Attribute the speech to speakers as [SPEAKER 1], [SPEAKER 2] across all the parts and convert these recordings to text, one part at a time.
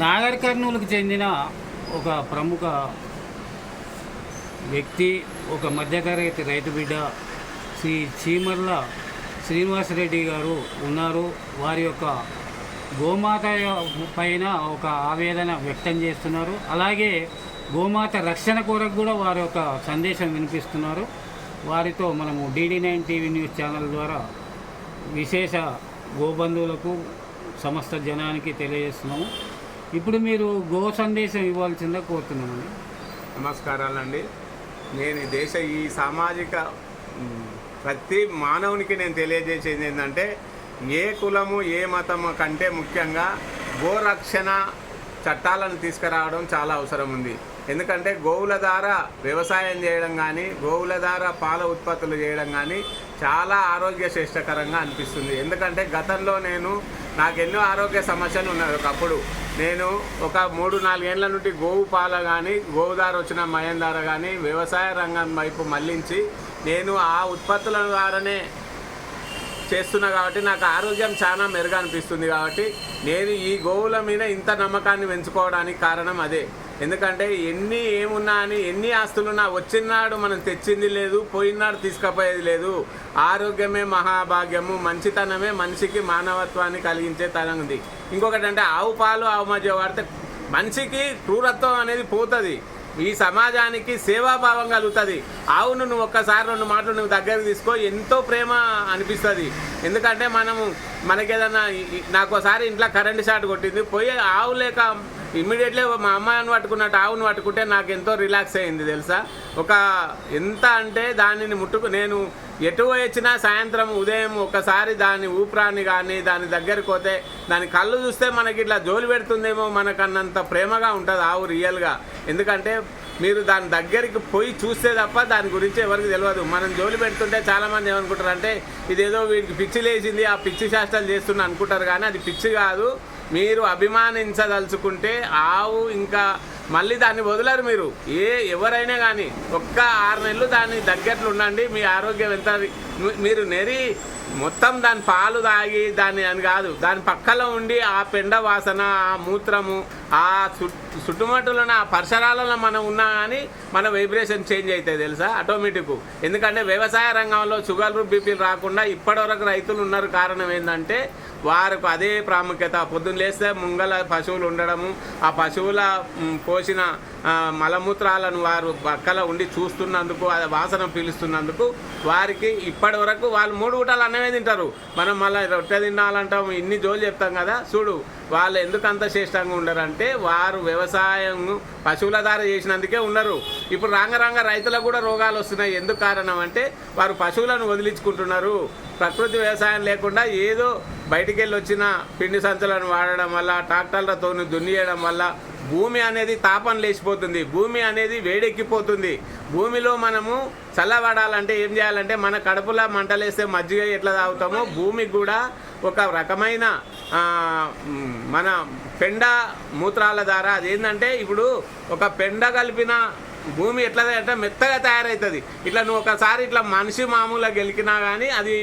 [SPEAKER 1] నాగర్ కర్నూలుకు చెందిన ఒక ప్రముఖ వ్యక్తి ఒక మధ్యతరగతి రైతు బిడ్డ శ్రీ చీమర్ల శ్రీనివాసరెడ్డి గారు ఉన్నారు. వారి యొక్క గోమాత పైన ఒక ఆవేదన వ్యక్తం చేస్తున్నారు. అలాగే గోమాత రక్షణ కొరకు కూడా వారి యొక్క సందేశం వినిపిస్తున్నారు. వారితో మనము DD nine TV news channel ద్వారా విశేష గోబంధువులకు సమస్త జనానికి తెలియజేస్తున్నాము. ఇప్పుడు మీరు గో సందేశం ఇవ్వాల్సిందే కోరుతున్నామండి.
[SPEAKER 2] నమస్కారాలండి. నేను దేశ ఈ సామాజిక ప్రతి మానవునికి నేను తెలియజేసేది ఏంటంటే ఏ కులము ఏ మతము కంటే ముఖ్యంగా గోరక్షణ చట్టాలను తీసుకురావడం చాలా అవసరం ఉంది. ఎందుకంటే గోవుల ద్వారా వ్యవసాయం చేయడం కానీ గోవుల ద్వారా పాల ఉత్పత్తులు చేయడం కానీ చాలా ఆరోగ్య శ్రేష్టకరంగా అనిపిస్తుంది. ఎందుకంటే గతంలో నేను నాకు ఎన్నో ఆరోగ్య సమస్యలు ఉన్నాయి ఒకప్పుడు. నేను ఒక మూడు నాలుగేళ్ళ నుండి గోవు పాల కానీ గోవు వచ్చిన మయందార కానీ వ్యవసాయ రంగం వైపు మళ్ళించి నేను ఆ ఉత్పత్తుల ద్వారానే చేస్తున్నా కాబట్టి నాకు ఆరోగ్యం చాలా మెరుగు అనిపిస్తుంది కాబట్టి నేను ఈ గోవుల మీద ఇంత నమ్మకాన్ని పెంచుకోవడానికి కారణం అదే. ఎందుకంటే ఎన్ని ఏమున్నా అని ఎన్ని ఆస్తులున్నా వచ్చినాడు మనం తెచ్చింది లేదు పోయినాడు తీసుకుపోయేది లేదు. ఆరోగ్యమే మహాభాగ్యము మంచితనమే మనిషికి మానవత్వాన్ని కలిగించే తనం ఉంది. ఇంకొకటి అంటే ఆవు పాలు ఆవు మధ్య వాడితే మనిషికి క్రూరత్వం అనేది పోతుంది. ఈ సమాజానికి సేవాభావం కలుగుతుంది. ఆవును నువ్వు ఒక్కసారి రెండు మాటలు నువ్వు దగ్గరికి తీసుకో ఎంతో ప్రేమ అనిపిస్తుంది. ఎందుకంటే మనము మనకేదన్నా నాకు ఒకసారి ఇంట్లో కరెంట్ షాట్ కొట్టింది పోయి ఆవు లేక ఇమీడియట్లీ మా అమ్మాయిని పట్టుకున్నట్టు ఆవును పట్టుకుంటే నాకు ఎంతో రిలాక్స్ అయింది తెలుసా? ఒక ఎంత అంటే దానిని ముట్టుకు నేను ఎటు వచ్చినా సాయంత్రం ఉదయం ఒకసారి దాని ఊపిరాన్ని కానీ దాని దగ్గరికి పోతే దాని కళ్ళు చూస్తే మనకి ఇట్లా జోలి పెడుతుందేమో మనకన్నంత ప్రేమగా ఉంటుంది ఆవు రియల్గా. ఎందుకంటే మీరు దాని దగ్గరికి పోయి చూస్తే తప్ప దాని గురించి ఎవరికి తెలియదు మనం జోలి పెడుతుంటే చాలామంది ఏమనుకుంటారు అంటే ఇదేదో వీడికి పిచ్చి లేచింది ఆ పిచ్చి శాస్త్రాలు చేస్తున్నా అనుకుంటారు కానీ అది పిచ్చి కాదు. మీరు అభిమానించదలుచుకుంటే ఆవు ఇంకా మళ్ళీ దాన్ని వదలరు మీరు. ఏ ఎవరైనా కానీ ఒక్క ఆరు నెలలు దాని దగ్గరలో ఉండండి మీ ఆరోగ్యం ఎంత మీరు నెరి మొత్తం దాని పాలు తాగి దాన్ని అని కాదు దాని పక్కలో ఉండి ఆ పెండ వాసన ఆ మూత్రము ఆ చుట్ ఆ పరిసరాలలో మనం ఉన్నా కానీ మన వైబ్రేషన్ చేంజ్ అవుతాయి తెలుసా? ఆటోమేటిక్ ఎందుకంటే వ్యవసాయ రంగంలో షుగర్లు బీపీలు రాకుండా ఇప్పటివరకు రైతులు ఉన్నారు. కారణం ఏంటంటే వారికి అదే ప్రాముఖ్యత. పొద్దున్న లేస్తే ముంగల పశువులు ఉండడము ఆ పశువుల పోసిన మలమూత్రాలను వారు పక్కల ఉండి చూస్తున్నందుకు అది వాసన పీలుస్తున్నందుకు వారికి ఇప్పటి వరకు వాళ్ళు మూడు పూటలు అన్నమే తింటారు. మనం మళ్ళీ రొట్టె తినాలంటాం ఇన్ని జోలు చెప్తాం కదా. చూడు వాళ్ళు ఎందుకు అంత శ్రేష్టంగా ఉండరంటే వారు వ్యవసాయం పశువుల ద్వారా చేసినందుకే ఉండరు ఇప్పుడు రాంగ రాంగ రైతులకు కూడా రోగాలు వస్తున్నాయి. ఎందుకు కారణం అంటే వారు పశువులను వదిలించుకుంటున్నారు. ప్రకృతి వ్యవసాయం లేకుండా ఏదో బయటికి వెళ్ళి వచ్చిన పిండి సంచులను వాడడం వల్ల ట్రాక్టర్లతో దున్నియడం వల్ల భూమి అనేది తాపం లేచిపోతుంది. భూమి అనేది వేడెక్కిపోతుంది. భూమిలో మనము చల్లబడాలంటే ఏం చేయాలంటే మన కడుపులో మంటలేస్తే మజ్జిగ ఎట్లా తాగుతామో భూమికి కూడా ఒక రకమైన మన పెండ మూత్రాల ద్వారా అదేంటంటే ఇప్పుడు ఒక పెండ కలిపిన భూమి ఎట్లా అంటే మెత్తగా తయారవుతుంది ఇట్లా నువ్వు ఒకసారి ఇట్లా మనిషి మామూలుగా గెలికినా కానీ అది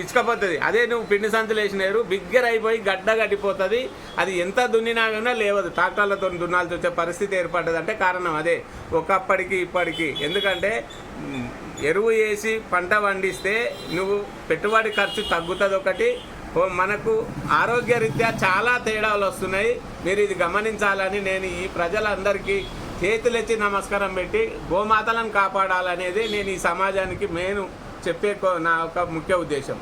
[SPEAKER 2] ఇచ్చకపోతుంది ఇసుకపోతుంది. అదే నువ్వు పిండి సంచులు వేసినారు బిగ్గర అయిపోయి గడ్డ గడిపోతుంది అది ఎంత దున్నినా కానీ లేవదు. ట్రాక్టర్లతో దున్నాల్సి వచ్చే పరిస్థితి ఏర్పడ్డది అంటే కారణం అదే. ఒకప్పటికి ఇప్పటికి. ఎందుకంటే ఎరువు వేసి పంట పండిస్తే నువ్వు పెట్టుబడి ఖర్చు తగ్గుతుంది ఒకటి మనకు ఆరోగ్యరీత్యా చాలా తేడాలు వస్తున్నాయి. మీరు ఇది గమనించాలని నేను ఈ ప్రజలందరికీ చేతులెత్తి నమస్కారం పెట్టి గోమాతలను కాపాడాలనేది నేను ఈ సమాజానికి నేను చెప్పే కో- నా ఒక ముఖ్య ఉద్దేశం.